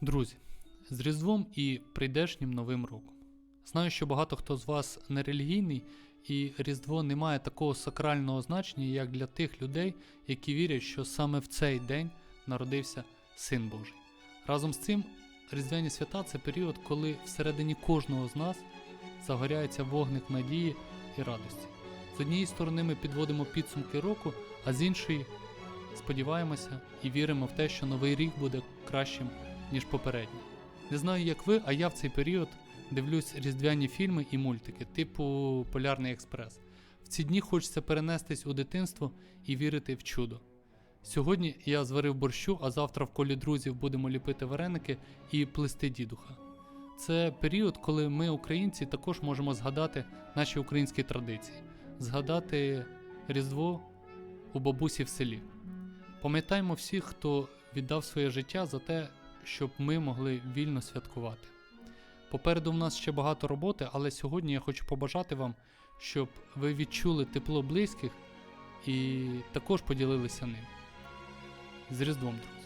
Друзі, з Різдвом і прийдешнім Новим роком. Знаю, що багато хто з вас не релігійний, і Різдво не має такого сакрального значення, як для тих людей, які вірять, що саме в цей день народився Син Божий. Разом з цим, Різдвяні свята це період, коли всередині кожного з нас загоряється вогник надії і радості. З однієї сторони ми підводимо підсумки року, а з іншої сподіваємося і віримо в те, що новий рік буде кращим, ніж попередній. Не знаю, як ви, а я в цей період дивлюсь різдвяні фільми і мультики, типу Полярний експрес. В ці дні хочеться перенестись у дитинство і вірити в чудо. Сьогодні я зварив борщу, а завтра в колі друзів будемо ліпити вареники і плести дідуха. Це період, коли ми, українці, також можемо згадати наші українські традиції, згадати Різдво у бабусі в селі. Пам'ятаємо всіх, хто віддав своє життя за те, щоб ми могли вільно святкувати. Попереду в нас ще багато роботи, але сьогодні я хочу побажати вам, щоб ви відчули тепло близьких і також поділилися ним. З Різдвом, друзі!